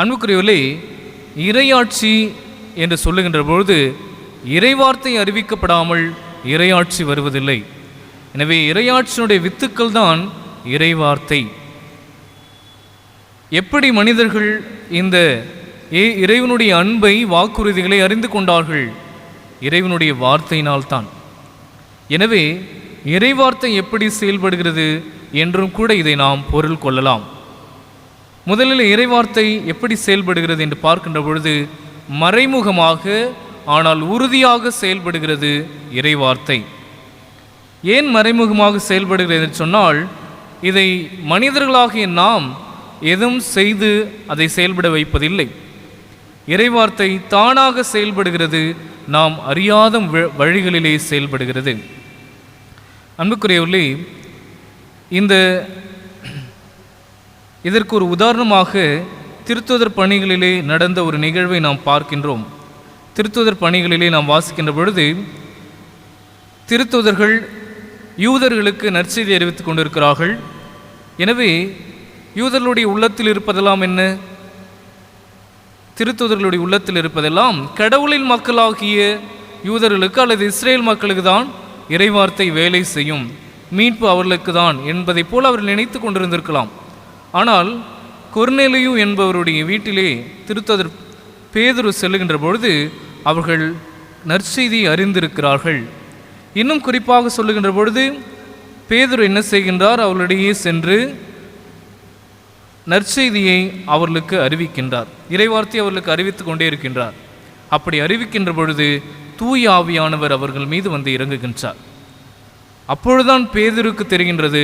அன்புக்குரியவர்களே இறையாட்சி என்று சொல்லுகின்ற பொழுது இறைவார்த்தை அறிவிக்கப்படாமல் இறையாட்சி வருவதில்லை. எனவே இறையாட்சியினுடைய வித்துக்கள் தான் இறைவார்த்தை. எப்படி மனிதர்கள் இந்த இறைவனுடைய அன்பை வாக்குறுதிகளை அறிந்து கொண்டார்கள்? இறைவனுடைய வார்த்தையினால்தான். எனவே இறைவார்த்தை எப்படி செயல்படுகிறது என்றும் கூட இதை நாம் பொருள் கொள்ளலாம். முதலில் இறைவார்த்தை எப்படி செயல்படுகிறது என்று பார்க்கின்ற பொழுது மறைமுகமாக ஆனால் உறுதியாக செயல்படுகிறது இறைவார்த்தை. ஏன் மறைமுகமாக செயல்படுகிறது என்று சொன்னால் இதை மனிதர்களாகிய நாம் எதுவும் செய்து அதை செயல்பட வைப்பதில்லை. இறைவார்த்தை தானாக செயல்படுகிறது நாம் அறியாத வ- வழிகளிலே செயல்படுகிறது. அன்புக்குரியவர்களே இந்த இதற்கு ஒரு உதாரணமாக திருத்துதர் பணிகளிலே நடந்த ஒரு நிகழ்வை நாம் பார்க்கின்றோம். திருத்துதர் பணிகளிலே நாம் வாசிக்கின்ற பொழுது திருத்துதர்கள் யூதர்களுக்கு நற்செய்தி அறிவித்துக் கொண்டிருக்கிறார்கள். எனவே யூதர்களுடைய உள்ளத்தில் இருப்பதெல்லாம் என்ன? திருத்துதர்களுடைய உள்ளத்தில் இருப்பதெல்லாம் கடவுளின் மக்களாகிய யூதர்களுக்கு அல்லது இஸ்ரேல் மக்களுக்கு தான் இறைவார்த்தை வேலை செய்யும் மீட்பு அவர்களுக்கு தான் என்பதைப் போல் அவர்கள் நினைத்து கொண்டிருந்திருக்கலாம். ஆனால் கொர்நேலியு என்பவருடைய வீட்டிலே திருத்ததர் பேதுரு செல்லுகின்ற பொழுது அவர்கள் நற்செய்தியை அறிந்திருக்கிறார்கள். இன்னும் குறிப்பாக சொல்லுகின்ற பொழுது பேதுரு என்ன செய்கின்றார்? அவர்களிடையே சென்று நற்செய்தியை அவர்களுக்கு அறிவிக்கின்றார். இறைவார்த்தை அவர்களுக்கு அறிவித்துக் கொண்டே இருக்கின்றார். அப்படி அறிவிக்கின்ற பொழுது தூய் ஆவியானவர் அவர்கள் மீது வந்து இறங்குகின்றார். அப்பொழுதுதான் பேதருக்கு தெரிகின்றது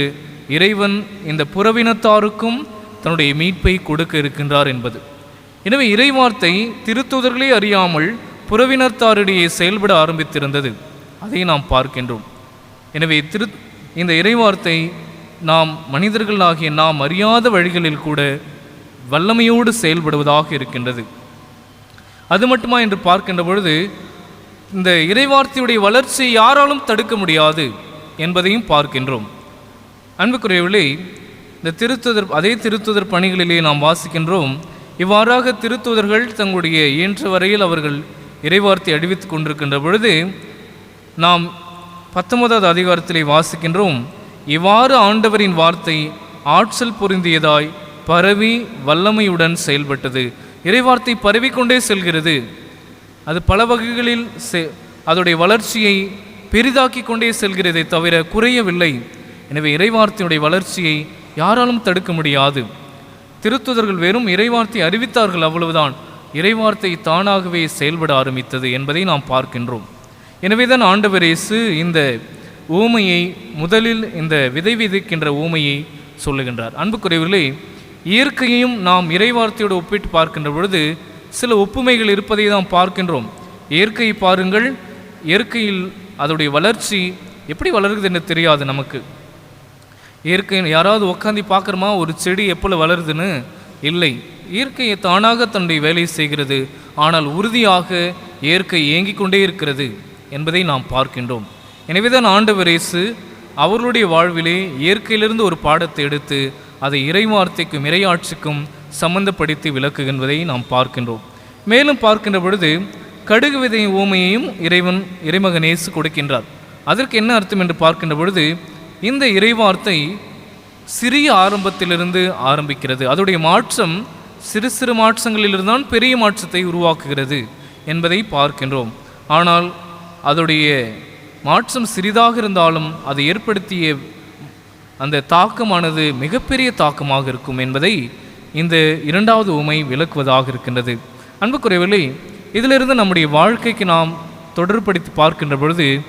இறைவன் இந்த புறவினத்தாருக்கும் தன்னுடைய மீட்பை கொடுக்க இருக்கின்றார் என்பது. எனவே இறைவார்த்தை திருத்துதர்களே அறியாமல் புறவினத்தாரிடையே செயல்பட ஆரம்பித்திருந்தது. அதை நாம் பார்க்கின்றோம். எனவே திரு இந்த இறைவார்த்தை நாம் மனிதர்களாகிய நாம் அறியாத வழிகளில் கூட வல்லமையோடு செயல்படுவதாக இருக்கின்றது. அது மட்டுமா என்று பார்க்கின்ற பொழுது இந்த இறைவார்த்தையுடைய வளர்ச்சியை யாராலும் தடுக்க முடியாது. என்பதையும் பார்க்கின்றோம். அன்புக்குரியவர்களே இந்த திருத்துதர் அதே திருத்துதர் பணிகளிலே நாம் வாசிக்கின்றோம். இவ்வாறாக திருத்துதர்கள் தங்களுடைய இயன்ற வரையில் அவர்கள் இறைவார்த்தை அறிவித்து கொண்டிருக்கின்ற பொழுது நாம் பத்தொன்பதாவது அதிகாரத்திலே வாசிக்கின்றோம். இவ்வாறு ஆண்டவரின் வார்த்தை ஆற்றல் பொருந்தியதாய் பரவி வல்லமையுடன் செயல்பட்டது. இறைவார்த்தை பரவிக்கொண்டே செல்கிறது. அது பல வகைகளில் செ- அதோடைய வளர்ச்சியை பெரிதாக்கி கொண்டே செல்கிறதை தவிர குறையவில்லை. எனவே இறைவார்த்தையுடைய வளர்ச்சியை யாராலும் தடுக்க முடியாது. திருத்துதர்கள் வெறும் இறைவார்த்தை அறிவித்தார்கள் அவ்வளவுதான். இறைவார்த்தை தானாகவே செயல்பட ஆரம்பித்தது என்பதை நாம் பார்க்கின்றோம். எனவேதான் ஆண்டவர் இயேசு இந்த ஊமையை முதலில் இந்த விதை விதைக்கின்ற ஊமையை சொல்லுகின்றார். அன்புக்குறைவிலே இயற்கையையும் நாம் இறைவார்த்தையோடு ஒப்பிட்டு பார்க்கின்ற பொழுது சில ஒப்புமைகள் இருப்பதை நாம் பார்க்கின்றோம். இயற்கையை பாருங்கள் இயற்கையில் அதோடைய வளர்ச்சி எப்படி வளருது என்று தெரியாது நமக்கு. இயற்கை யாராவது உட்காந்து பார்க்குறோமா ஒரு செடி எப்போ வளருதுன்னு? இல்லை. இயற்கையை தானாக தன்னுடைய வேலையை செய்கிறது. ஆனால் உறுதியாக இயற்கை இயங்கிக் கொண்டே இருக்கிறது என்பதை நாம் பார்க்கின்றோம். எனவேதான் ஆண்டவர் இயேசு அவர்களுடைய வாழ்விலே இயற்கையிலிருந்து ஒரு பாடத்தை எடுத்து அதை இறைவார்த்தைக்கும் இறையாட்சிக்கும் சம்பந்தப்படுத்தி விளக்குகின்றதை நாம் பார்க்கின்றோம். மேலும் பார்க்கின்ற பொழுது கடுகு விதை ஊமையையும் இறைவன் இறைமகன் இயேசு கொடுக்கின்றார். அதற்கு என்ன அர்த்தம் என்று பார்க்கின்ற பொழுது இந்த இறைவார்த்தை சிறிய ஆரம்பத்திலிருந்து ஆரம்பிக்கிறது. அதோடைய மாற்றம் சிறு சிறு மாற்றங்களிலிருந்தான் பெரிய மாற்றத்தை உருவாக்குகிறது என்பதை பார்க்கின்றோம். ஆனால் அதோடைய மாற்றம் சிறிதாக இருந்தாலும் அதை ஏற்படுத்திய அந்த தாக்கமானது மிகப்பெரிய தாக்கமாக இருக்கும் என்பதை இந்த இரண்டாவது உமை விளக்குவதாக இருக்கின்றது. அன்புக்குறைவில்லை இதிலிருந்து நம்முடைய வாழ்க்கைக்கு நாம் தொடர்படுத்தி பார்க்கின்ற பொழுது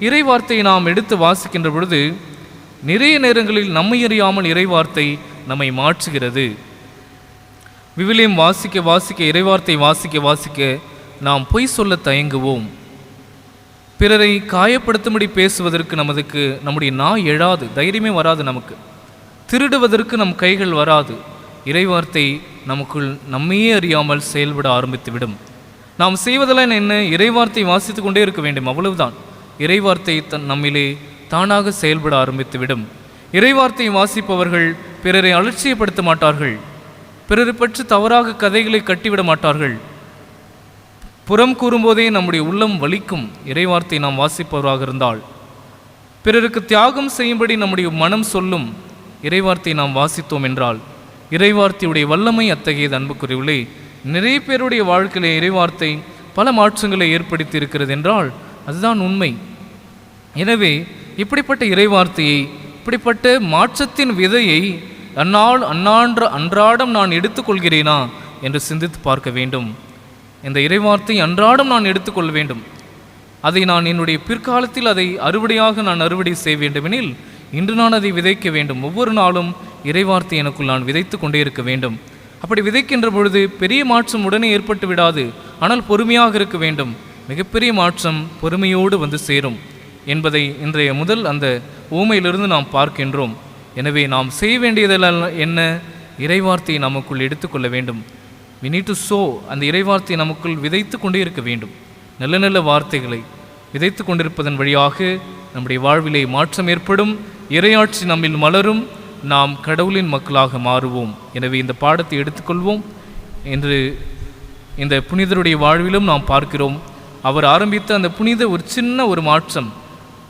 இறை வார்த்தையை நாம் எடுத்து வாசிக்கின்ற பொழுது நிறைய நேரங்களில் நம்மை அறியாமல் இறைவார்த்தை நம்மை மாற்றுகிறது. விவிலியம் வாசிக்க வாசிக்க இறைவார்த்தை வாசிக்க வாசிக்க நாம் பொய் சொல்ல தயங்குவோம். பிறரை காயப்படுத்தும்படி பேசுவதற்கு நமதுக்கு நம்முடைய நாய் எழாது தைரியமே வராது நமக்கு. திருடுவதற்கு நம் கைகள் வராது இறைவார்த்தை நமக்குள் நம்மையே அறியாமல் செயல்பட ஆரம்பித்துவிடும். நாம் செய்வதெல்லாம் என்ன? இறைவார்த்தை வாசித்து கொண்டே இருக்க வேண்டும். அவ்வளவுதான். இறைவார்த்தை தன் நம்மிலே தானாக செயல்பட ஆரம்பித்துவிடும். இறைவார்த்தை வாசிப்பவர்கள் பிறரை அலட்சியப்படுத்த மாட்டார்கள். பிறரை பற்றி தவறாக கதைகளை கட்டிவிட மாட்டார்கள். புறம் கூறும்போதே நம்முடைய உள்ளம் வலிக்கும். இறைவார்த்தை நாம் வாசிப்பவராக இருந்தால். பிறருக்கு தியாகம் செய்யும்படி நம்முடைய மனம் சொல்லும். இறைவார்த்தை நாம் வாசித்தோம் என்றால். இறைவார்த்தையுடைய வல்லமை அத்தகையது அன்புக்குரியவில்லை நிறைய பேருடைய வாழ்க்கையில இறைவார்த்தை பல மாற்றங்களை ஏற்படுத்தி இருக்கிறது என்றால் அதுதான் உண்மை. எனவே இப்படிப்பட்ட இறைவார்த்தையை இப்படிப்பட்ட மாற்றத்தின் விதையை அந்நாள் அந்நான்ற அன்றாடம் நான் எடுத்துக்கொள்கிறேனா என்று சிந்தித்து பார்க்க வேண்டும். இந்த இறைவார்த்தை அன்றாடம் நான் எடுத்துக்கொள்ள வேண்டும். அதை நான் என்னுடைய பிற்காலத்தில் அதை அறுவடையாக நான் அறுவடை செய்ய வேண்டுமெனில் இன்று நான் அதை விதைக்க வேண்டும். ஒவ்வொரு நாளும் இறைவார்த்தை எனக்குள் நான் விதைத்து கொண்டே இருக்க வேண்டும். அப்படி விதைக்கின்ற பொழுது பெரிய மாற்றம் உடனே ஏற்பட்டு விடாது. ஆனால் பொறுமையாக இருக்க வேண்டும். மிகப்பெரிய மாற்றம் பொறுமையோடு வந்து சேரும் என்பதை இன்றைய முதல் அந்த ஊமையிலிருந்து நாம் பார்க்கின்றோம். எனவே நாம் செய்ய வேண்டியதெல்லாம் என்ன? இறைவார்த்தையை நமக்குள் எடுத்துக்கொள்ள வேண்டும். We need to sow. அந்த இறைவார்த்தையை நமக்குள் விதைத்து கொண்டே இருக்க வேண்டும். நல்ல நல்ல வார்த்தைகளை விதைத்து கொண்டிருப்பதன் வழியாக நம்முடைய வாழ்விலே மாற்றம் ஏற்படும். இறையாட்சி நம்மில் மலரும். நாம் கடவுளின் மக்களாக மாறுவோம். எனவே இந்த பாடத்தை எடுத்துக்கொள்வோம். என்று இந்த புனிதருடைய வாழ்விலும் நாம் பார்க்கிறோம். அவர் ஆரம்பித்த அந்த புனித ஒரு சின்ன ஒரு மாற்றம்.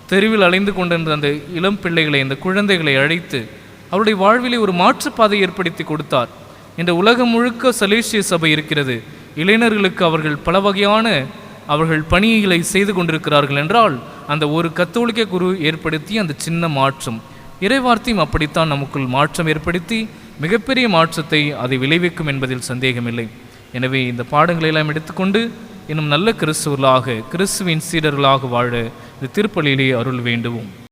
தெருவில் அலைந்து கொண்டிருந்த அந்த இளம் பிள்ளைகளை அந்த குழந்தைகளை அழைத்து அவருடைய வாழ்விலே ஒரு மாற்றுப்பாதை ஏற்படுத்தி கொடுத்தார். இந்த உலகம் முழுக்க சலேசிய சபை இருக்கிறது. இளைஞர்களுக்கு அவர்கள் பல வகையான அவர்கள் பணிகளை செய்து கொண்டிருக்கிறார்கள் என்றால் அந்த ஒரு கத்தோலிக்க குரு ஏற்படுத்திய அந்த சின்ன மாற்றம். இறைவார்த்தையும் அப்படித்தான் நமக்குள் மாற்றம் ஏற்படுத்தி மிகப்பெரிய மாற்றத்தை அதை விளைவிக்கும் என்பதில் சந்தேகமில்லை. எனவே இந்த பாடங்களை எல்லாம் எடுத்துக்கொண்டு இன்னும் நல்ல கிறிஸ்துவர்களாக கிறிஸ்துவின் சீடர்களாக வாழ இந்த திருப்பலியிலே அருள் வேண்டுவோம்.